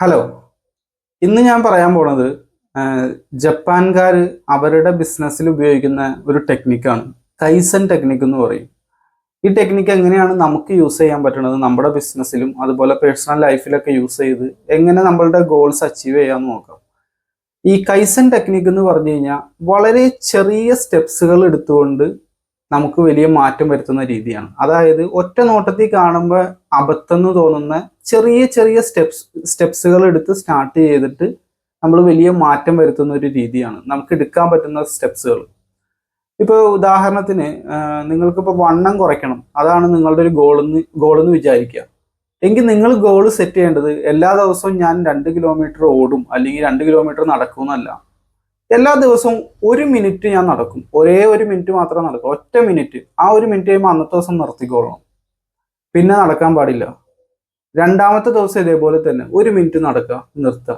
Hello ഇന്ന് ഞാൻ പറയാൻ പോണത് ജപ്പാൻകാർ അവരുടെ ബിസിനസ്സിൽ ഉപയോഗിക്കുന്ന ഒരു ടെക്നിക്കാണ് കൈസൻ ടെക്നിക്ക് എന്ന് പറയും. ഈ ടെക്നിക്ക് എങ്ങനെയാണ് നമുക്ക് യൂസ് ചെയ്യാൻ പറ്റുന്നത് നമ്മുടെ ബിസിനസ്സിലും അതുപോലെ പേഴ്സണൽ ലൈഫിലൊക്കെ യൂസ് ചെയ്ത് എങ്ങനെ നമ്മളുടെ ഗോൾസ് അച്ചീവ് ചെയ്യാമെന്ന് നോക്കാം. ഈ കൈസൻ ടെക്നിക്ക് എന്ന് പറഞ്ഞു കഴിഞ്ഞാൽ വളരെ ചെറിയ സ്റ്റെപ്സുകൾ എടുത്തുകൊണ്ട് നമുക്ക് വലിയ മാറ്റം വരുത്തുന്ന രീതിയാണ്. അതായത് ഒറ്റ നോട്ടത്തിൽ കാണുമ്പോൾ അബദ്ധം എന്ന് തോന്നുന്ന ചെറിയ ചെറിയ സ്റ്റെപ്സ് സ്റ്റെപ്സുകൾ എടുത്ത് സ്റ്റാർട്ട് ചെയ്തിട്ട് നമ്മൾ വലിയ മാറ്റം വരുത്തുന്ന ഒരു രീതിയാണ്. നമുക്ക് എടുക്കാൻ പറ്റുന്ന സ്റ്റെപ്സുകൾ. ഇപ്പോൾ ഉദാഹരണത്തിന് നിങ്ങൾക്കിപ്പോൾ വണ്ണം കുറയ്ക്കണം. അതാണ് നിങ്ങളുടെ ഒരു ഗോൾ എന്ന് വിചാരിക്കുക. എങ്കിൽ നിങ്ങൾ ഗോൾ സെറ്റ് ചെയ്യേണ്ടത് എല്ലാ ദിവസവും ഞാൻ രണ്ട് കിലോമീറ്റർ ഓടും അല്ലെങ്കിൽ രണ്ട് കിലോമീറ്റർ നടക്കുമെന്നല്ല. എല്ലാ ദിവസവും ഒരു മിനിറ്റ് ഞാൻ നടക്കും. ഒരേ ഒരു മിനിറ്റ് മാത്രം നടക്കും. ഒറ്റ മിനിറ്റ്. ആ ഒരു മിനിറ്റ് കഴിയുമ്പോൾ അന്നത്തെ ദിവസം നിർത്തിക്കോളണം. പിന്നെ നടക്കാൻ പാടില്ല. രണ്ടാമത്തെ ദിവസം ഇതേപോലെ തന്നെ ഒരു മിനിറ്റ് നടക്കുക നിർത്തുക.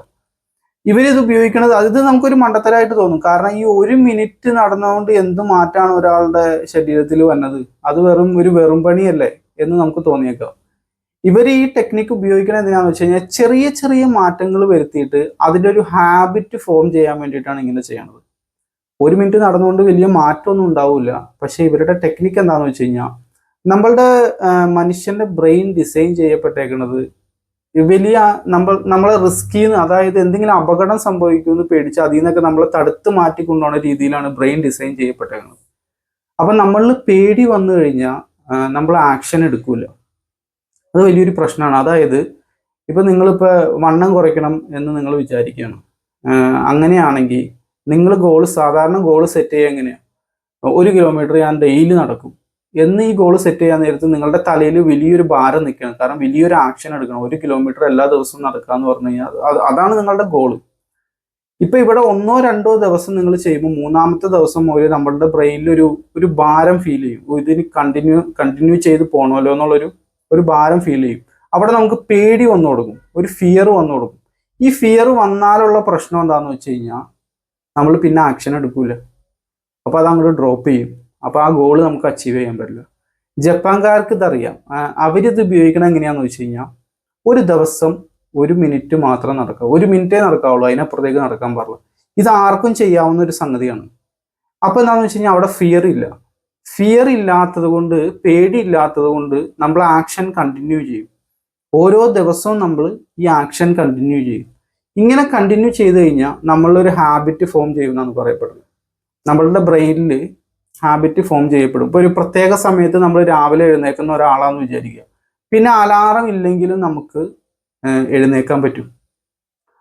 ഇവരിത് ഉപയോഗിക്കുന്നത് അത് നമുക്കൊരു മണ്ടത്തരായിട്ട് തോന്നും. കാരണം ഈ ഒരു മിനിറ്റ് നടന്നുകൊണ്ട് എന്ത് മാറ്റാണ് ഒരാളുടെ ശരീരത്തിൽ വന്നത്? അത് വെറും ഒരു വെറും പണിയല്ലേ എന്ന് നമുക്ക് തോന്നിയേക്കാം. ഇവർ ഈ ടെക്നിക്ക് ഉപയോഗിക്കുന്നത് എന്തിനാന്ന് വെച്ച് കഴിഞ്ഞാൽ ചെറിയ ചെറിയ മാറ്റങ്ങൾ വരുത്തിയിട്ട് അതിന്റെ ഒരു ഹാബിറ്റ് ഫോം ചെയ്യാൻ വേണ്ടിയിട്ടാണ് ഇങ്ങനെ ചെയ്യണത്. ഒരു മിനിറ്റ് നടന്നുകൊണ്ട് വലിയ മാറ്റമൊന്നും ഉണ്ടാവില്ല. പക്ഷേ ഇവരുടെ ടെക്നിക്ക് എന്താണെന്ന് വെച്ച് കഴിഞ്ഞാൽ നമ്മളുടെ മനുഷ്യന്റെ ബ്രെയിൻ ഡിസൈൻ ചെയ്യപ്പെട്ടേക്കുന്നത് വലിയ നമ്മൾ നമ്മളെ റിസ്കിന്ന് അതായത് എന്തെങ്കിലും അപകടം സംഭവിക്കുമെന്ന് പേടിച്ച് അതിൽ നിന്നൊക്കെ നമ്മളെ തടുത്ത് മാറ്റി രീതിയിലാണ് ബ്രെയിൻ ഡിസൈൻ ചെയ്യപ്പെട്ടേക്കുന്നത് അപ്പം നമ്മളിൽ പേടി വന്നു കഴിഞ്ഞാൽ നമ്മൾ ആക്ഷൻ എടുക്കൂല. അത് വലിയൊരു പ്രശ്നമാണ്. അതായത് ഇപ്പം നിങ്ങളിപ്പോൾ വണ്ണം കുറയ്ക്കണം എന്ന് നിങ്ങൾ വിചാരിക്കുകയാണ്. അങ്ങനെയാണെങ്കിൽ നിങ്ങൾ ഗോൾ സാധാരണ ഗോൾ സെറ്റ് ചെയ്യുക എങ്ങനെയാണ് ഒരു കിലോമീറ്റർ ഞാൻ ഡെയിലി നടക്കും. എന്ന് ഈ ഗോൾ സെറ്റ് ചെയ്യാൻ നേരത്ത് നിങ്ങളുടെ തലയിൽ വലിയൊരു ഭാരം നിൽക്കണം. കാരണം വലിയൊരു ആക്ഷൻ എടുക്കണം. ഒരു കിലോമീറ്റർ എല്ലാ ദിവസവും നടക്കുക എന്ന് പറഞ്ഞു കഴിഞ്ഞാൽ അതാണ് നിങ്ങളുടെ ഗോൾ ഇപ്പൊ ഇവിടെ ഒന്നോ രണ്ടോ ദിവസം നിങ്ങൾ ചെയ്യുമ്പോൾ മൂന്നാമത്തെ ദിവസം ഒരു നമ്മളുടെ ബ്രെയിനിൽ ഒരു ഒരു ഭാരം ഫീൽ ചെയ്യും. ഇതിന് കണ്ടിന്യൂ കണ്ടിന്യൂ ചെയ്ത് പോകണമല്ലോ എന്നുള്ളൊരു ഒരു ഭാരം ഫീൽ ചെയ്യും. അവിടെ നമുക്ക് പേടി വന്നു കൊടുക്കും. ഒരു ഫിയർ വന്നു കൊടുക്കും. ഈ ഫിയർ വന്നാലുള്ള പ്രശ്നം എന്താണെന്ന് വെച്ച് കഴിഞ്ഞാൽ നമ്മൾ പിന്നെ ആക്ഷൻ എടുക്കൂല. അപ്പോൾ അത് അങ്ങോട്ട് ഡ്രോപ്പ് ചെയ്യും. അപ്പോൾ ആ ഗോൾ നമുക്ക് അച്ചീവ് ചെയ്യാൻ പറ്റില്ല. ജപ്പാൻകാർക്ക് ഇതറിയാം. അവരിത് ഉപയോഗിക്കണം എങ്ങനെയാണെന്ന് വെച്ച് കഴിഞ്ഞാൽ ഒരു ദിവസം ഒരു മിനിറ്റ് മാത്രം നടക്കുക ഒരു മിനിറ്റേ നടക്കാവുള്ളൂ അതിനപ്പുറത്തേക്ക് നടക്കാൻ പാടില്ല. ഇത് ആർക്കും ചെയ്യാവുന്ന ഒരു സംഗതിയാണ്. അപ്പോൾ എന്താണെന്ന് വെച്ച് കഴിഞ്ഞാൽ അവിടെ ഫിയർ ഇല്ല. ഫിയർ ഇല്ലാത്തത് കൊണ്ട് പേടിയില്ലാത്തത് കൊണ്ട് നമ്മൾ ആക്ഷൻ കണ്ടിന്യൂ ചെയ്യും. ഓരോ ദിവസവും നമ്മൾ ഈ ആക്ഷൻ കണ്ടിന്യൂ ചെയ്യും. ഇങ്ങനെ കണ്ടിന്യൂ ചെയ്ത് കഴിഞ്ഞാൽ നമ്മളൊരു ഹാബിറ്റ് ഫോം ചെയ്യുമെന്നാണ് പറയപ്പെടുന്നത്. നമ്മളുടെ ബ്രെയിനിൽ ഹാബിറ്റ് ഫോം ചെയ്യപ്പെടും. ഇപ്പോൾ ഒരു പ്രത്യേക സമയത്ത് നമ്മൾ രാവിലെ എഴുന്നേക്കുന്ന ഒരാളാണെന്ന് വിചാരിക്കുക. പിന്നെ അലാറം ഇല്ലെങ്കിലും നമുക്ക് എഴുന്നേക്കാൻ പറ്റും.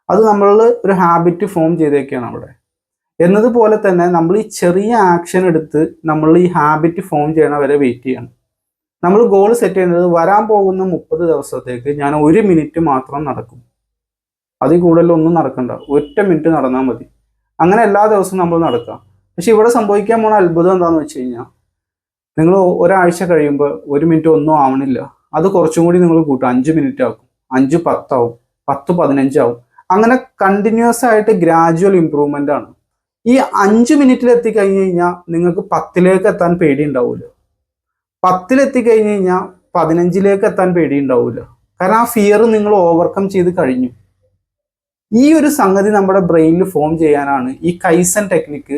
അത് നമ്മൾ ഒരു ഹാബിറ്റ് ഫോം ചെയ്തേക്കാണ് അവിടെ. എന്നതുപോലെ തന്നെ നമ്മൾ ഈ ചെറിയ ആക്ഷൻ എടുത്ത് നമ്മൾ ഈ ഹാബിറ്റ് ഫോം ചെയ്യണ വരെ വെയിറ്റ് ചെയ്യണം. നമ്മൾ ഗോൾ സെറ്റ് ചെയ്യുന്നത് വരാൻ പോകുന്ന മുപ്പത് ദിവസത്തേക്ക് ഞാൻ ഒരു മിനിറ്റ് മാത്രം നടക്കും. അതിൽ കൂടുതലൊന്നും നടക്കണ്ട. ഒറ്റ മിനിറ്റ് നടന്നാൽ മതി. അങ്ങനെ എല്ലാ ദിവസവും നമ്മൾ നടക്കാം പക്ഷെ ഇവിടെ സംഭവിക്കാൻ പോണ അത്ഭുതം എന്താണെന്ന് വെച്ച് കഴിഞ്ഞാൽ നിങ്ങൾ ഒരാഴ്ച കഴിയുമ്പോൾ ഒരു മിനിറ്റ് ഒന്നും ആവണില്ല. അത് കുറച്ചും കൂടി നിങ്ങൾ കൂട്ടും അഞ്ച് മിനിറ്റ് ആക്കും. അഞ്ച് പത്താവും. പത്ത് പതിനഞ്ചാവും അങ്ങനെ കണ്ടിന്യൂസ് ആയിട്ട് ഗ്രാജുവൽ ഇമ്പ്രൂവ്മെന്റ് ആണ്. ഈ അഞ്ച് മിനിറ്റിൽ എത്തിക്കഴിഞ്ഞ് കഴിഞ്ഞാൽ നിങ്ങൾക്ക് പത്തിലേക്ക് എത്താൻ പേടി ഉണ്ടാവില്ല പത്തിലെത്തി കഴിഞ്ഞു കഴിഞ്ഞാൽ പതിനഞ്ചിലേക്ക് എത്താൻ പേടി ഉണ്ടാവില്ല കാരണം ആ ഫിയർ നിങ്ങൾ ഓവർകം ചെയ്ത് കഴിഞ്ഞു. ഈ ഒരു സംഗതി നമ്മുടെ ബ്രെയിനിൽ ഫോം ചെയ്യാനാണ് ഈ കൈസൻ ടെക്നിക്ക്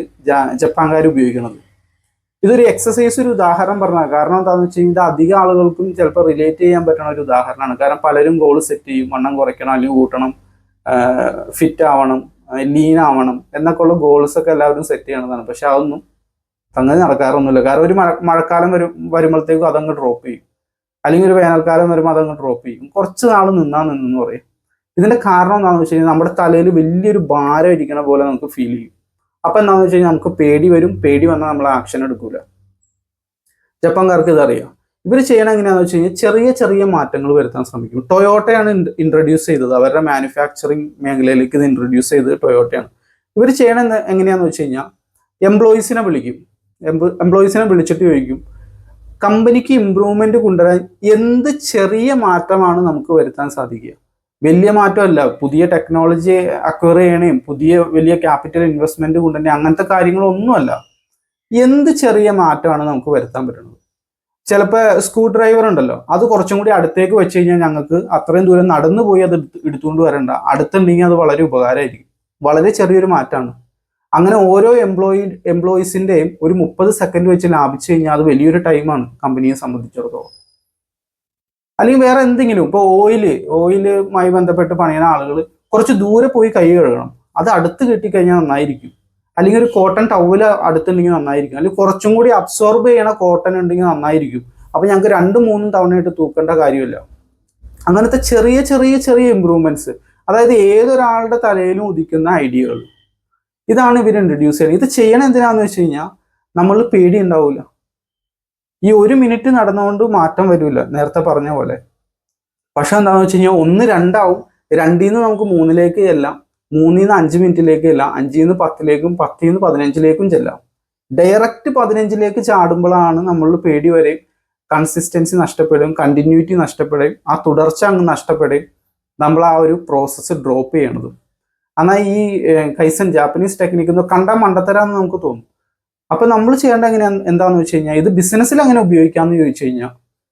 ജപ്പാൻകാർ ഉപയോഗിക്കുന്നത്. ഇതൊരു എക്സസൈസ് ഒരു ഉദാഹരണം പറഞ്ഞാൽ കാരണം എന്താണെന്ന് വെച്ച് കഴിഞ്ഞാൽ ഇത് അധികം ആളുകൾക്കും ചിലപ്പോൾ റിലേറ്റ് ചെയ്യാൻ പറ്റുന്ന ഒരു ഉദാഹരണമാണ്. കാരണം പലരും ഗോൾ സെറ്റ് ചെയ്യും വണ്ണം കുറയ്ക്കണം അല്ലെങ്കിൽ കൂട്ടണം ഫിറ്റ് ആവണം ലീൻ ആവണം എന്നൊക്കെ ഉള്ള ഗോൾസ് ഒക്കെ എല്ലാവരും സെറ്റ് ചെയ്യണതാണ്. പക്ഷെ അതൊന്നും സംഗതി നടക്കാറൊന്നുമില്ല. കാരണം ഒരു മഴ മഴക്കാലം വരും വരുമ്പോഴത്തേക്കും അതങ്ങ് ഡ്രോപ്പ് ചെയ്യും. അല്ലെങ്കിൽ ഒരു വേനൽക്കാലം വരുമ്പോൾ അതങ്ങ് ഡ്രോപ്പ് ചെയ്യും. കുറച്ച് നാൾ നിന്നാ നിന്നെന്ന് പറയും. ഇതിന്റെ കാരണം എന്താണെന്ന് വെച്ച് കഴിഞ്ഞാൽ നമ്മുടെ തലയിൽ വലിയൊരു ഭാരം ഇരിക്കണ പോലെ നമുക്ക് ഫീൽ ചെയ്യും. അപ്പൊ എന്താണെന്ന് വെച്ച് കഴിഞ്ഞാൽ നമുക്ക് പേടി വരും. പേടി വന്നാൽ നമ്മൾ ആക്ഷൻ എടുക്കൂല. ജപ്പാൻകാർക്ക് ഇതറിയാം? ഇവർ ചെയ്യണം എങ്ങനെയാണെന്ന് വെച്ച് കഴിഞ്ഞാൽ ചെറിയ ചെറിയ മാറ്റങ്ങൾ വരുത്താൻ ശ്രമിക്കും. ടൊയോട്ടയാണ് ഇൻട്രൊഡ്യൂസ് ചെയ്തത്. അവരുടെ മാനുഫാക്ചറിങ് മേഖലയിലേക്ക് ഇത് ഇൻട്രൊഡ്യൂസ് ചെയ്തത് ടൊയോട്ടയാണ്. ഇവർ ചെയ്യണം എങ്ങനെയാണെന്ന് വെച്ച് കഴിഞ്ഞാൽ എംപ്ലോയീസിനെ വിളിക്കും. എംപ്ലോയീസിനെ വിളിച്ചിട്ട് ചോദിക്കും കമ്പനിക്ക് ഇമ്പ്രൂവ്മെന്റ് കൊണ്ടുവരാൻ എന്ത് ചെറിയ മാറ്റമാണ് നമുക്ക് വരുത്താൻ സാധിക്കുക? വലിയ മാറ്റമല്ല. പുതിയ ടെക്നോളജി അക്വയർ ചെയ്യണേയും പുതിയ വലിയ ക്യാപിറ്റൽ ഇൻവെസ്റ്റ്മെന്റ് കൊണ്ടുവരണേ അങ്ങനത്തെ കാര്യങ്ങളൊന്നുമല്ല. എന്ത് ചെറിയ മാറ്റമാണ് നമുക്ക് വരുത്താൻ പറ്റുന്നത് ചിലപ്പോൾ സ്ക്രൂ ഡ്രൈവർ ഉണ്ടല്ലോ. അത് കുറച്ചും കൂടി അടുത്തേക്ക് വെച്ച് കഴിഞ്ഞാൽ ഞങ്ങൾക്ക് അത്രയും ദൂരം നടന്നു പോയി അത് എടുത്തുകൊണ്ട് വരണ്ട. അടുത്തുണ്ടെങ്കിൽ അത് വളരെ ഉപകാരമായിരിക്കും. വളരെ ചെറിയൊരു മാറ്റമാണ് അങ്ങനെ ഓരോ എംപ്ലോയി എംപ്ലോയീസിന്റെയും ഒരു മുപ്പത് സെക്കൻഡ് വെച്ച് ലാഭിച്ചു കഴിഞ്ഞാൽ അത് വലിയൊരു ടൈമാണ് കമ്പനിയെ സംബന്ധിച്ചിടത്തോളം. അല്ലെങ്കിൽ വേറെ എന്തെങ്കിലും ഇപ്പോൾ ഓയിൽ ഓയിലുമായി ബന്ധപ്പെട്ട് പണിയുന്ന ആളുകൾ കുറച്ച് ദൂരെ പോയി കൈ കഴുകണം. അത് അടുത്ത് കിട്ടിക്കഴിഞ്ഞാൽ നന്നായിരിക്കും. അല്ലെങ്കിൽ ഒരു കോട്ടൺ ടൗവൽ അടുത്തുണ്ടെങ്കിൽ നന്നായിരിക്കും. അല്ലെങ്കിൽ കുറച്ചും കൂടി അബ്സോർബ് ചെയ്യണ കോട്ടൺ ഉണ്ടെങ്കിൽ നന്നായിരിക്കും. അപ്പോൾ ഞങ്ങൾക്ക് രണ്ടും മൂന്നും തവണയായിട്ട് തൂക്കേണ്ട കാര്യമില്ല. അങ്ങനത്തെ ചെറിയ ചെറിയ ചെറിയ ഇമ്പ്രൂവ്മെന്റ്സ് അതായത് ഏതൊരാളുടെ തലയിലും ഉദിക്കുന്ന ഐഡിയകൾ ഇതാണ് ഇവർ ഇൻട്രൊഡ്യൂസ് ചെയ്യുന്നത് ഇത് ചെയ്യണം എന്തിനാന്ന് വെച്ച് കഴിഞ്ഞാൽ നമ്മൾ പേടി ഉണ്ടാവില്ല ഈ ഒരു മിനിറ്റ് നടന്നുകൊണ്ട് മാറ്റം വരില്ല നേരത്തെ പറഞ്ഞ പോലെ. പക്ഷെ എന്താണെന്ന് വെച്ച് കഴിഞ്ഞാൽ ഒന്ന് രണ്ടാവും രണ്ടിൽ നിന്ന് നമുക്ക് മൂന്നിലേക്ക് ചെല്ലാം മൂന്നിൽ നിന്ന് അഞ്ച് മിനിറ്റിലേക്ക് അല്ല അഞ്ചിൽ നിന്ന് പത്തിലേക്കും പത്തിൽ നിന്ന് പതിനഞ്ചിലേക്കും ചെല്ലാം. ഡയറക്റ്റ് പതിനഞ്ചിലേക്ക് ചാടുമ്പോഴാണ് നമ്മൾ പേടി വരെയും കൺസിസ്റ്റൻസി നഷ്ടപ്പെടും കണ്ടിന്യൂറ്റി നഷ്ടപ്പെടും ആ തുടർച്ച അങ്ങ് നഷ്ടപ്പെടും. നമ്മൾ ആ ഒരു പ്രോസസ്സ് ഡ്രോപ്പ് ചെയ്യണത്. എന്നാൽ ഈ കൈസൻ ജാപ്പനീസ് ടെക്നിക്ക് എന്ന് കണ്ടാൽ മണ്ടത്തരാന്ന് നമുക്ക് തോന്നും. അപ്പൊ നമ്മൾ ചെയ്യേണ്ട എങ്ങനെ എന്താന്ന് വെച്ച് കഴിഞ്ഞാൽ ഇത് ബിസിനസ്സിൽ അങ്ങനെ ഉപയോഗിക്കാമെന്ന് ചോദിച്ചു കഴിഞ്ഞാൽ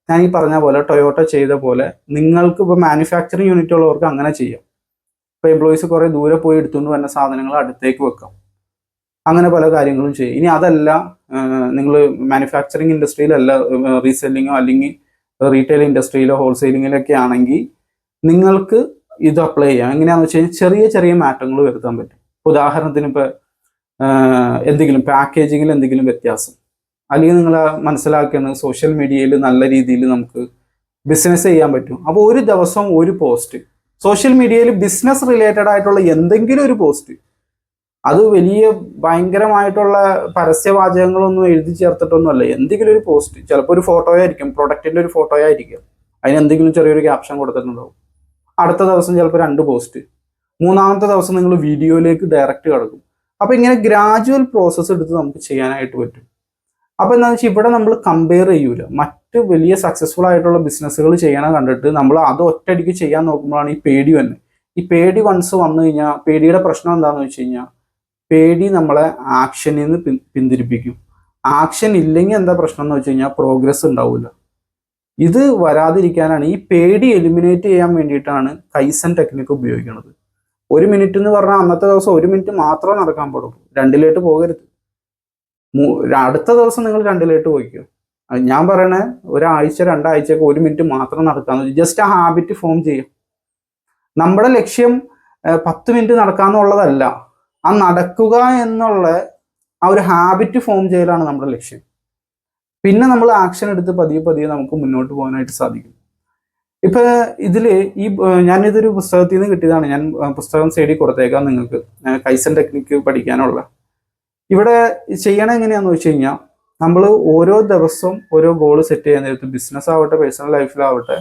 ഞാൻ ഈ പറഞ്ഞ പോലെ ടൊയോട്ട ചെയ്ത പോലെ നിങ്ങൾക്ക് ഇപ്പോൾ മാനുഫാക്ചറിങ് യൂണിറ്റ് ഉള്ളവർക്ക് അങ്ങനെ ചെയ്യാം. ഇപ്പോൾ എംപ്ലോയീസ് കുറേ ദൂരെ പോയി എടുത്തുകൊണ്ട് വരുന്ന സാധനങ്ങൾ അടുത്തേക്ക് വെക്കാം. അങ്ങനെ പല കാര്യങ്ങളും ചെയ്യും. ഇനി അതല്ല നിങ്ങൾ മാനുഫാക്ചറിങ് ഇൻഡസ്ട്രിയിലല്ല റീസെല്ലിങ്ങോ അല്ലെങ്കിൽ റീറ്റെയിൽ ഇൻഡസ്ട്രിയിലോ ഹോൾസെയിലിങ്ങിലൊക്കെ ആണെങ്കിൽ നിങ്ങൾക്ക് ഇത് അപ്ലൈ ചെയ്യാം. എങ്ങനെയാന്ന് വെച്ച് കഴിഞ്ഞാൽ ചെറിയ ചെറിയ മാറ്റങ്ങൾ വരുത്താൻ പറ്റും. ഉദാഹരണത്തിന് ഇപ്പോൾ എന്തെങ്കിലും പാക്കേജിങ്ങിൽ എന്തെങ്കിലും വ്യത്യാസം. അല്ലെങ്കിൽ നിങ്ങൾ മനസ്സിലാക്കുന്നത് സോഷ്യൽ മീഡിയയിൽ നല്ല രീതിയിൽ നമുക്ക് ബിസിനസ് ചെയ്യാൻ പറ്റും. അപ്പോൾ ഒരു ദിവസം ഒരു പോസ്റ്റ് സോഷ്യൽ മീഡിയയിൽ ബിസിനസ് റിലേറ്റഡ് ആയിട്ടുള്ള എന്തെങ്കിലും ഒരു പോസ്റ്റ് അത് വലിയ ഭയങ്കരമായിട്ടുള്ള പരസ്യവാചകങ്ങളൊന്നും എഴുതി ചേർത്തിട്ടൊന്നുമല്ല. എന്തെങ്കിലും ഒരു പോസ്റ്റ് ചിലപ്പോൾ ഒരു ഫോട്ടോ ആയിരിക്കും പ്രൊഡക്റ്റിന്റെ ഒരു ഫോട്ടോയായിരിക്കും. അതിന് എന്തെങ്കിലും ചെറിയൊരു ക്യാപ്ഷൻ കൊടുത്തിട്ടുണ്ടാവും. അടുത്ത ദിവസം ചിലപ്പോൾ രണ്ട് പോസ്റ്റ് മൂന്നാമത്തെ ദിവസം നിങ്ങൾ വീഡിയോയിലേക്ക് ഡയറക്റ്റ് കിടക്കും. അപ്പൊ ഇങ്ങനെ ഗ്രാജുവൽ പ്രോസസ്സ് എടുത്ത് നമുക്ക് ചെയ്യാനായിട്ട് പറ്റും. അപ്പൊ എന്താണെന്ന് വെച്ചാൽ ഇവിടെ നമ്മൾ കമ്പയർ ചെയ്യൂല. മറ്റ് വലിയ സക്സസ്ഫുൾ ആയിട്ടുള്ള ബിസിനസ്സുകൾ ചെയ്യണം കണ്ടിട്ട് നമ്മൾ അത് ഒറ്റയടിക്ക് ചെയ്യാൻ നോക്കുമ്പോഴാണ് ഈ പേടി തന്നെ ഈ പേടി വൺസ് വന്നു കഴിഞ്ഞാൽ പേടിയുടെ പ്രശ്നം എന്താണെന്ന് വെച്ച് കഴിഞ്ഞാൽ പേടി നമ്മളെ ആക്ഷനിൽ നിന്ന് പിന്തിരിപ്പിക്കും. ആക്ഷൻ ഇല്ലെങ്കിൽ എന്താ പ്രശ്നം എന്ന് വെച്ച് കഴിഞ്ഞാൽ പ്രോഗ്രസ് ഉണ്ടാവില്ല ഇത് വരാതിരിക്കാനാണ് ഈ പേടി എലിമിനേറ്റ് ചെയ്യാൻ വേണ്ടിയിട്ടാണ് കൈസൻ ടെക്നിക്ക് ഉപയോഗിക്കുന്നത്. ഒരു മിനിറ്റ് എന്ന് പറഞ്ഞാൽ അന്നത്തെ ദിവസം ഒരു മിനിറ്റ് മാത്രമേ നടക്കാൻ പാടുള്ളൂ. രണ്ടിലേട്ട് പോകരുത്. അടുത്ത ദിവസം നിങ്ങൾ രണ്ടിലേട്ട് പോയിക്കോ. ഞാൻ പറയണേ ഒരാഴ്ച രണ്ടാഴ്ചയൊക്കെ ഒരു മിനിറ്റ് മാത്രം നടക്കാന്ന് ജസ്റ്റ് ആ ഹാബിറ്റ് ഫോം ചെയ്യും. നമ്മുടെ ലക്ഷ്യം പത്ത് മിനിറ്റ് നടക്കാന്നുള്ളതല്ല ആ നടക്കുക എന്നുള്ള ആ ഒരു ഹാബിറ്റ് ഫോം ചെയ്യലാണ് നമ്മുടെ ലക്ഷ്യം. പിന്നെ നമ്മൾ ആക്ഷൻ എടുത്ത് പതിയെ പതിയെ നമുക്ക് മുന്നോട്ട് പോകാനായിട്ട് സാധിക്കും. ഇപ്പൊ ഇതിൽ ഈ ഞാനിതൊരു പുസ്തകത്തിൽ നിന്ന് കിട്ടിയതാണ്. ഞാൻ പുസ്തകം സൈഡിൽ കൊടുത്തേക്കാം നിങ്ങൾക്ക്. കൈസൻ ടെക്നിക്ക് പഠിക്കാനുള്ള. ഇവിടെ ചെയ്യണ എങ്ങനെയാന്ന് വെച്ച് കഴിഞ്ഞാൽ നമ്മൾ ഓരോ ദിവസവും ഓരോ ഗോൾ സെറ്റ് ചെയ്യാൻ നേരത്ത് ബിസിനസ് ആവട്ടെ പേഴ്സണൽ ലൈഫിലാവട്ടെ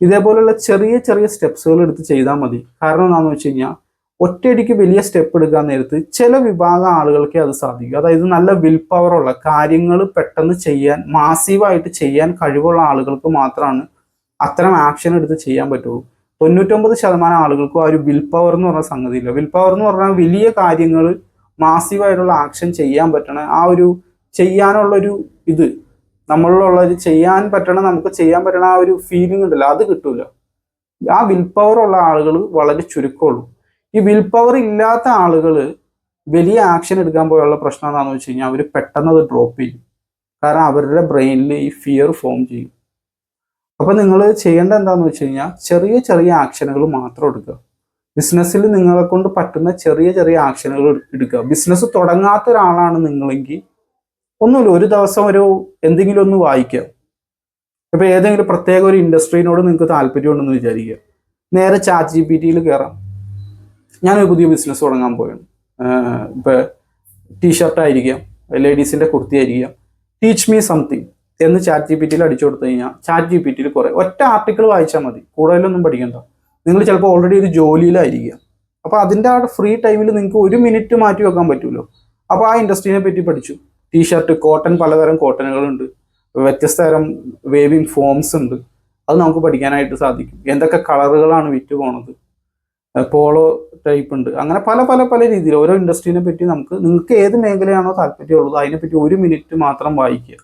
ഇതേപോലുള്ള ചെറിയ ചെറിയ സ്റ്റെപ്സുകൾ എടുത്ത് ചെയ്താൽ മതി. കാരണം എന്താണെന്ന് വെച്ച് കഴിഞ്ഞാൽ ഒറ്റയടിക്ക് വലിയ സ്റ്റെപ്പ് എടുക്കാൻ നേരത്ത് ചില വിഭാഗം ആളുകൾക്കേ അത് സാധിക്കും. അതായത് നല്ല വിൽ പവർ ഉള്ള കാര്യങ്ങൾ പെട്ടെന്ന് ചെയ്യാൻ മാസീവായിട്ട് ചെയ്യാൻ കഴിവുള്ള ആളുകൾക്ക് മാത്രമാണ് അത്തരം ആക്ഷൻ എടുത്ത് ചെയ്യാൻ പറ്റുള്ളൂ. തൊണ്ണൂറ്റൊമ്പത് ശതമാനം ആളുകൾക്കും ആ ഒരു വിൽ പവർ എന്ന് പറഞ്ഞ സംഗതിയില്ല. വിൽ പവർ എന്ന് പറഞ്ഞാൽ വലിയ കാര്യങ്ങൾ മാസീവായിട്ടുള്ള ആക്ഷൻ ചെയ്യാൻ പറ്റണ ആ ഒരു ചെയ്യാനുള്ള ഒരു ഇത്. നമ്മളിലുള്ള ഒരു ചെയ്യാൻ പറ്റണ നമുക്ക് ചെയ്യാൻ പറ്റണ ആ ഒരു ഫീലിംഗ് ഉണ്ടല്ലോ അത് കിട്ടൂല. ആ വിൽ പവർ ഉള്ള ആളുകൾ വളരെ ചുരുക്കമുള്ളൂ. ഈ വിൽ പവർ ഇല്ലാത്ത ആളുകൾ വലിയ ആക്ഷൻ എടുക്കാൻ പോയുള്ള പ്രശ്നം എന്താണെന്ന് വെച്ച് കഴിഞ്ഞാൽ അവർ പെട്ടെന്ന് അത് ഡ്രോപ്പ് ചെയ്യും. കാരണം അവരുടെ ബ്രെയിനിൽ ഈ ഫിയർ ഫോം ചെയ്യും. അപ്പൊ നിങ്ങൾ ചെയ്യേണ്ട എന്താന്ന് വെച്ച് കഴിഞ്ഞാൽ ചെറിയ ചെറിയ ആക്ഷനുകൾ മാത്രം എടുക്കുക. ബിസിനസ്സിൽ നിങ്ങളെ കൊണ്ട് പറ്റുന്ന ചെറിയ ചെറിയ ആക്ഷനുകൾ എടുക്കുക. ബിസിനസ് തുടങ്ങാത്ത ഒരാളാണ് നിങ്ങളെങ്കിൽ ഒന്നുമില്ല ഒരു ദിവസം ഒരു എന്തെങ്കിലും ഒന്ന് വായിക്കുക ഇപ്പൊ ഏതെങ്കിലും പ്രത്യേക ഒരു ഇൻഡസ്ട്രീനോട് നിങ്ങൾക്ക് താല്പര്യമുണ്ടെന്ന് വിചാരിക്കുക. നേരെ ചാറ്റ് ജി പി ടിയിൽ കയറാം ഞാനൊരു പുതിയ ബിസിനസ് തുടങ്ങാൻ പോയാണ് ഇപ്പൊ ടീഷർട്ട് ആയിരിക്കാം ലേഡീസിന്റെ കുർത്തി ആയിരിക്കാം. ടീച്ച് മീ സംതിങ് എന്ന് ചാറ്റ് ജി പി ടിയിൽ അടിച്ചു കൊടുത്തു കഴിഞ്ഞാൽ ചാറ്റ് ജി പി ടിയിൽ കുറെ ഒറ്റ ആർട്ടിക്കിൾ വായിച്ചാൽ മതി. കൂടുതലൊന്നും പഠിക്കണ്ട. നിങ്ങൾ ചിലപ്പോൾ ഓൾറെഡി ഒരു ജോലിയിലായിരിക്കാം. അപ്പോൾ അതിന്റെ ആ ഫ്രീ ടൈമിൽ നിങ്ങൾക്ക് ഒരു മിനിറ്റ് മാറ്റി വെക്കാൻ പറ്റുമല്ലോ അപ്പോൾ ആ ഇൻഡസ്ട്രീനെ പറ്റി പഠിച്ചു. ടീഷർട്ട് കോട്ടൺ പലതരം കോട്ടനുകളുണ്ട് വ്യത്യസ്ത തരം വേവിങ് ഫോംസ് ഉണ്ട്. അത് നമുക്ക് പഠിക്കാനായിട്ട് സാധിക്കും. എന്തൊക്കെ കളറുകളാണ് വിറ്റ് പോണത്. പോളോ ടൈപ്പ് ഉണ്ട്. അങ്ങനെ പല പല പല രീതിയിൽ ഓരോ ഇൻഡസ്ട്രീനെ പറ്റി നമുക്ക് നിങ്ങൾക്ക് ഏത് മേഖലയാണോ താല്പര്യമുള്ളത് അതിനെപ്പറ്റി ഒരു മിനിറ്റ് മാത്രം വായിക്കുക.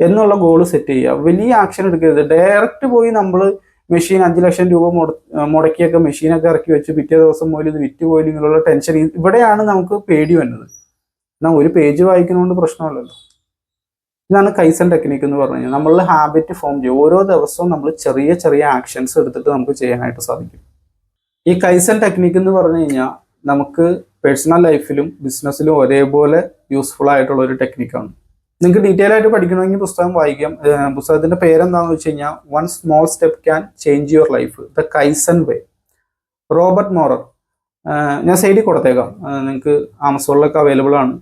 എന്നുള്ള ഗോൾ സെറ്റ് ചെയ്യുക. വലിയ ആക്ഷൻ എടുക്കരുത്. ഡയറക്റ്റ് പോയി നമ്മൾ മെഷീൻ അഞ്ച് ലക്ഷം രൂപ മുട- മുടക്കിയൊക്കെ മെഷീനൊക്കെ ഇറക്കി വെച്ച് പിറ്റേ ദിവസം പോലും ഇത് വിറ്റ് പോയില്ലെങ്കിലുള്ള ടെൻഷൻ ഇവിടെയാണ് നമുക്ക് പേടി വരുന്നത്. എന്നാൽ ഒരു പേജ് വായിക്കുന്നതുകൊണ്ട് പ്രശ്നമല്ലല്ലോ ഇതാണ് കൈസൻ ടെക്നിക്ക് എന്ന് പറഞ്ഞു കഴിഞ്ഞാൽ. നമ്മളുടെ ഹാബിറ്റ് ഫോം ചെയ്യും. ഓരോ ദിവസവും നമ്മൾ ചെറിയ ചെറിയ ആക്ഷൻസ് എടുത്തിട്ട് നമുക്ക് ചെയ്യാനായിട്ട് സാധിക്കും. ഈ കൈസൻ ടെക്നിക്ക് എന്ന് പറഞ്ഞു കഴിഞ്ഞാൽ നമുക്ക് പേഴ്സണൽ ലൈഫിലും ബിസിനസ്സിലും ഒരേപോലെ യൂസ്ഫുൾ ആയിട്ടുള്ള ഒരു ടെക്നിക്കാണ് നിങ്ങൾക്ക് ഡീറ്റെയിൽ ആയിട്ട് പഠിക്കണമെങ്കിൽ പുസ്തകം വായിക്കാം. പുസ്തകത്തിന്റെ പേരെന്താണെന്ന് വെച്ച് കഴിഞ്ഞാൽ one small step can change your life the kaizen way Robert Maurer. ഞാൻ സൈഡിൽ കൊടുത്തേക്കാം. നിങ്ങൾക്ക് ആമസോണിലൊക്കെ അവൈലബിൾ ആണ്.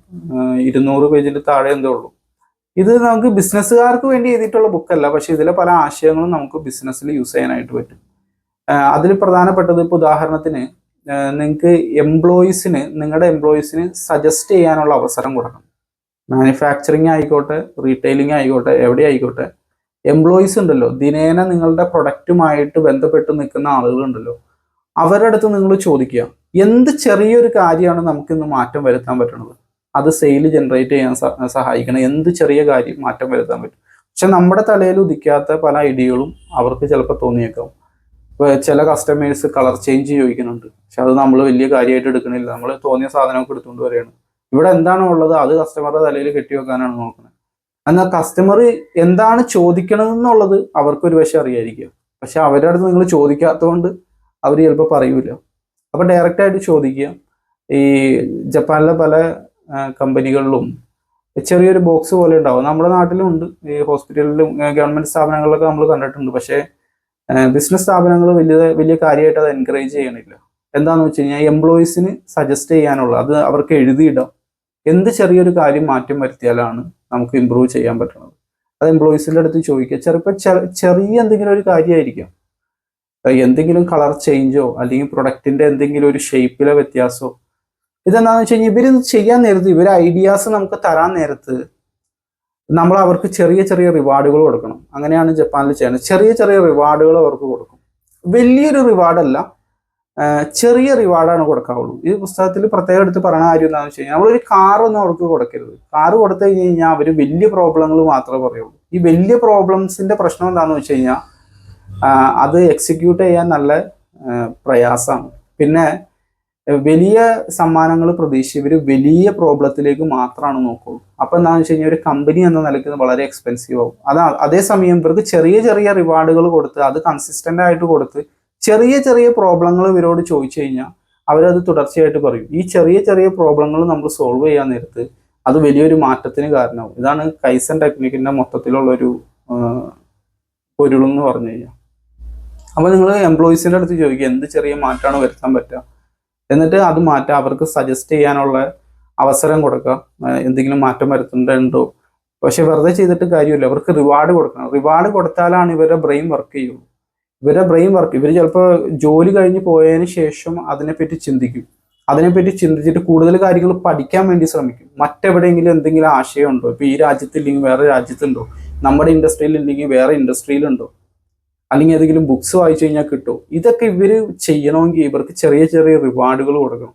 ഇരുന്നൂറ് പേജിന്റെ താഴെ എന്തേ ഉള്ളൂ. ഇത് നമുക്ക് ബിസിനസ്സുകാർക്ക് വേണ്ടി എഴുതിയിട്ടുള്ള ബുക്കല്ല പക്ഷെ ഇതിലെ പല ആശയങ്ങളും നമുക്ക് ബിസിനസ്സിൽ യൂസ് ചെയ്യാനായിട്ട് പറ്റും. അതിൽ പ്രധാനപ്പെട്ടത് ഇപ്പോൾ ഉദാഹരണത്തിന് നിങ്ങൾക്ക് എംപ്ലോയീസിന് നിങ്ങളുടെ എംപ്ലോയീസിന് സജസ്റ്റ് ചെയ്യാനുള്ള അവസരം കൊടുക്കണം. മാനുഫാക്ചറിങ് ആയിക്കോട്ടെ റീറ്റെയിലിംഗ് ആയിക്കോട്ടെ എവിടെ ആയിക്കോട്ടെ എംപ്ലോയീസ് ഉണ്ടല്ലോ ദിനേന നിങ്ങളുടെ പ്രൊഡക്റ്റുമായിട്ട് ബന്ധപ്പെട്ട് നിൽക്കുന്ന ആളുകളുണ്ടല്ലോ അവരുടെ അടുത്ത് നിങ്ങൾ ചോദിക്കുക. എന്ത് ചെറിയൊരു കാര്യമാണ് നമുക്കിന്ന് മാറ്റം വരുത്താൻ പറ്റുന്നത് അത് സെയിൽ ജനറേറ്റ് ചെയ്യാൻ സഹായിക്കണം. എന്ത് ചെറിയ കാര്യം മാറ്റം വരുത്താൻ പറ്റും? പക്ഷെ നമ്മുടെ തലയിൽ ഉദിക്കാത്ത പല ഐഡിയകളും അവർക്ക് ചിലപ്പോൾ തോന്നിയേക്കാം. ചില കസ്റ്റമേഴ്സ് കളർ ചേഞ്ച് ചോദിക്കുന്നുണ്ട്. പക്ഷെ അത് നമ്മൾ വലിയ കാര്യമായിട്ട് എടുക്കണില്ല. നമ്മൾ തോന്നിയ സാധനമൊക്കെ എടുത്തുകൊണ്ട് വരികയാണ്. ഇവിടെ എന്താണോ ഉള്ളത് അത് കസ്റ്റമറുടെ തലയിൽ കെട്ടിവെക്കാനാണ് നോക്കുന്നത് എന്നാൽ കസ്റ്റമർ എന്താണ് ചോദിക്കണമെന്നുള്ളത് അവർക്ക് പക്ഷെ അറിയായിരിക്കും. പക്ഷെ അവരുടെ അടുത്ത് നിങ്ങൾ ചോദിക്കാത്തതുകൊണ്ട് അവർ ചിലപ്പോൾ പറയൂല. അപ്പൊ ഡയറക്റ്റ് ആയിട്ട് ചോദിക്കുക ഈ ജപ്പാനിലെ പല കമ്പനികളിലും ചെറിയൊരു ബോക്സ് പോലെ ഉണ്ടാവും. നമ്മുടെ നാട്ടിലും ഉണ്ട് ഈ ഹോസ്പിറ്റലിലും ഗവൺമെന്റ് സ്ഥാപനങ്ങളിലൊക്കെ നമ്മൾ കണ്ടിട്ടുണ്ട്. പക്ഷേ ബിസിനസ് സ്ഥാപനങ്ങൾ വലിയ വലിയ കാര്യമായിട്ട് അത് എൻകറേജ് ചെയ്യണില്ല. എന്താന്ന് വെച്ച് കഴിഞ്ഞാൽ എംപ്ലോയീസിന് സജസ്റ്റ് ചെയ്യാനുള്ള അത് അവർക്ക് എഴുതിയിടാം. എന്ത് ചെറിയൊരു കാര്യം മാറ്റം വരുത്തിയാലാണ് നമുക്ക് ഇമ്പ്രൂവ് ചെയ്യാൻ പറ്റുന്നത് അത് എംപ്ലോയീസിന്റെ അടുത്ത് ചോദിക്കുക. ചെറുപ്പം ചെറിയ എന്തെങ്കിലും ഒരു കാര്യമായിരിക്കാം. എന്തെങ്കിലും കളർ ചേഞ്ചോ അല്ലെങ്കിൽ പ്രൊഡക്റ്റിന്റെ എന്തെങ്കിലും ഒരു ഷേപ്പിലെ വ്യത്യാസമോ ഇതെന്താന്ന് വെച്ച് കഴിഞ്ഞാൽ ഇവരിത് ചെയ്യാൻ നേരത്ത് ഇവർ ഐഡിയാസ് നമുക്ക് തരാൻ നേരത്ത് നമ്മൾ അവർക്ക് ചെറിയ ചെറിയ റിവാർഡുകൾ കൊടുക്കണം. അങ്ങനെയാണ് ജപ്പാനിൽ ചെയ്യുന്നത്. ചെറിയ ചെറിയ റിവാർഡുകൾ അവർക്ക് കൊടുക്കും. വലിയൊരു റിവാർഡല്ല ചെറിയ റിവാർഡാണ് കൊടുക്കാവുള്ളൂ. ഈ പുസ്തകത്തിൽ പ്രത്യേകം എടുത്ത് പറയുന്ന കാര്യം എന്താണെന്ന് വെച്ച് കഴിഞ്ഞാൽ നമ്മളൊരു കാറൊന്നും അവർക്ക് കൊടുക്കരുത്. കാറ് കൊടുത്തു കഴിഞ്ഞ് കഴിഞ്ഞാൽ അവർ വലിയ പ്രോബ്ലങ്ങൾ മാത്രമേ പറയുള്ളൂ. ഈ വലിയ പ്രോബ്ലംസിന്റെ പ്രശ്നം എന്താണെന്ന് വെച്ച് കഴിഞ്ഞാൽ അത് എക്സിക്യൂട്ട് ചെയ്യാൻ നല്ല പ്രയാസമാണ്. പിന്നെ വലിയ സമ്മാനങ്ങൾ പ്രതീക്ഷിച്ച് ഇവർ വലിയ പ്രോബ്ലത്തിലേക്ക് മാത്രമാണ് നോക്കുള്ളൂ. അപ്പൊ എന്താണെന്ന് വെച്ച് കഴിഞ്ഞാൽ ഒരു കമ്പനി എന്ന നിലയ്ക്ക് വളരെ എക്സ്പെൻസീവ് ആവും. അതാ അതേസമയം ഇവർക്ക് ചെറിയ ചെറിയ റിവാർഡുകൾ കൊടുത്ത് അത് കൺസിസ്റ്റന്റ് ആയിട്ട് കൊടുത്ത് ചെറിയ ചെറിയ പ്രോബ്ലങ്ങൾ ഇവരോട് ചോദിച്ചു കഴിഞ്ഞാൽ അവരത് തുടർച്ചയായിട്ട് പറയും. ഈ ചെറിയ ചെറിയ പ്രോബ്ലങ്ങൾ നമ്മൾ സോൾവ് ചെയ്യാൻ നേരത്ത് അത് വലിയൊരു മാറ്റത്തിന് കാരണമാവും. ഇതാണ് കൈസൻ ടെക്നിക്കിന്റെ മൊത്തത്തിലുള്ളൊരു പൊരുളെന്ന് പറഞ്ഞു കഴിഞ്ഞാൽ അപ്പൊ നിങ്ങൾ എംപ്ലോയീസിന്റെ അടുത്ത് ചോദിക്കുക എന്ത് ചെറിയ മാറ്റമാണ് വരുത്താൻ പറ്റുക? എന്നിട്ട് അത് മാറ്റാം അവർക്ക് സജസ്റ്റ് ചെയ്യാനുള്ള അവസരം കൊടുക്കുക എന്തെങ്കിലും മാറ്റം വരുത്തേണ്ടതുണ്ടോ? പക്ഷെ വെറുതെ ചെയ്തിട്ട് കാര്യമില്ല. അവർക്ക് റിവാർഡ് കൊടുക്കണം. റിവാർഡ് കൊടുത്താലാണ് ഇവരുടെ ബ്രെയിൻ വർക്ക് ചെയ്യുള്ളൂ. ഇവരുടെ ബ്രെയിൻ വർക്ക് ഇവർ ചിലപ്പോൾ ജോലി കഴിഞ്ഞ് പോയതിന് ശേഷം അതിനെപ്പറ്റി ചിന്തിക്കും. അതിനെപ്പറ്റി ചിന്തിച്ചിട്ട് കൂടുതൽ കാര്യങ്ങൾ പഠിക്കാൻ വേണ്ടി ശ്രമിക്കും. മറ്റെവിടെയെങ്കിലും എന്തെങ്കിലും ആശയമുണ്ടോ? ഇപ്പൊ ഈ രാജ്യത്തില്ലെങ്കിൽ വേറെ രാജ്യത്തുണ്ടോ? നമ്മുടെ ഇൻഡസ്ട്രിയിൽ ഇല്ലെങ്കിൽ വേറെ ഇൻഡസ്ട്രിയിലുണ്ടോ അല്ലെങ്കിൽ ഏതെങ്കിലും ബുക്സ് വായിച്ചു കഴിഞ്ഞാൽ കിട്ടുമോ ഇതൊക്കെ ഇവർ ചെയ്യണമെങ്കിൽ ഇവർക്ക് ചെറിയ ചെറിയ റിവാർഡുകൾ കൊടുക്കണം.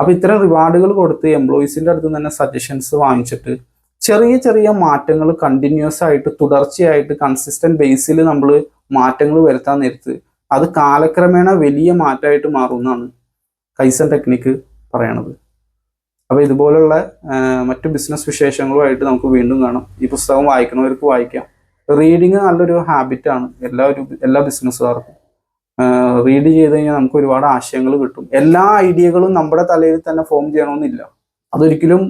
അപ്പൊ ഇത്തരം റിവാർഡുകൾ കൊടുത്ത് എംപ്ലോയീസിന്റെ അടുത്ത് തന്നെ സജഷൻസ് വാങ്ങിച്ചിട്ട് ചെറിയ ചെറിയ മാറ്റങ്ങൾ കണ്ടിന്യൂസ് ആയിട്ട് തുടർച്ചയായിട്ട് കൺസിസ്റ്റന്റ് ബേസിൽ നമ്മൾ മാറ്റങ്ങൾ വരുത്താൻ നേരത്ത് അത് കാലക്രമേണ വലിയ മാറ്റമായിട്ട് മാറുമെന്നാണ് കൈസൻ ടെക്നിക്ക് പറയണത്. അപ്പോൾ ഇതുപോലുള്ള മറ്റു ബിസിനസ് വിശേഷങ്ങളുമായിട്ട് നമുക്ക് വീണ്ടും കാണാം. ഈ പുസ്തകം വായിക്കുന്നവർക്ക് വായിക്കാം. റീഡിങ് നല്ലൊരു ഹാബിറ്റാണ് എല്ലാ ഒരു എല്ലാ ബിസിനസ്സുകാർക്കും റീഡ് ചെയ്ത് കഴിഞ്ഞാൽ നമുക്ക് ഒരുപാട് ആശയങ്ങൾ കിട്ടും. എല്ലാ ഐഡിയകളും നമ്മുടെ തലയിൽ തന്നെ ഫോം ചെയ്യണമെന്നില്ല. അതൊരിക്കലും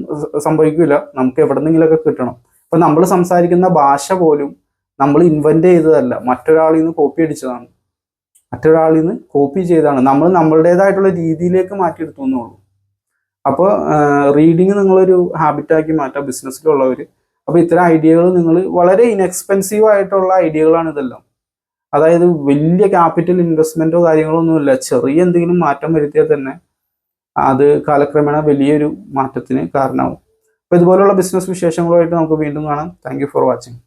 സംഭവിക്കില്ല നമുക്ക് എവിടെന്നെങ്കിലൊക്കെ കിട്ടണം. അപ്പൊ നമ്മൾ സംസാരിക്കുന്ന ഭാഷ പോലും നമ്മൾ ഇൻവെന്റ് ചെയ്തതല്ല. മറ്റൊരാളിൽ നിന്ന് കോപ്പി അടിച്ചതാണ്. മറ്റൊരാളിൽ നിന്ന് കോപ്പി ചെയ്തതാണ്. നമ്മൾ നമ്മളുടേതായിട്ടുള്ള രീതിയിലേക്ക് മാറ്റിയെടുത്തു എന്നുള്ളൂ അപ്പോൾ റീഡിങ് നിങ്ങളൊരു ഹാബിറ്റാക്കി മാറ്റാം. ബിസിനസ്സിലുള്ളവർ അപ്പോൾ ഇത്തരം ഐഡിയകൾ നിങ്ങൾ വളരെ ഇൻഎക്സ്പെൻസീവ് ആയിട്ടുള്ള ഐഡിയകളാണ് ഇതെല്ലാം. അതായത് വലിയ ക്യാപിറ്റൽ ഇൻവെസ്റ്റ്മെന്റോ കാര്യങ്ങളോ ഒന്നുമില്ല ചെറിയ എന്തെങ്കിലും മാറ്റം വരുത്തിയാൽ തന്നെ അത് കാലക്രമേണ വലിയൊരു മാറ്റത്തിന് കാരണമാവും. അപ്പോൾ ഇതുപോലുള്ള ബിസിനസ് വിശേഷങ്ങളുമായിട്ട് നമുക്ക് വീണ്ടും കാണാം. Thank for watching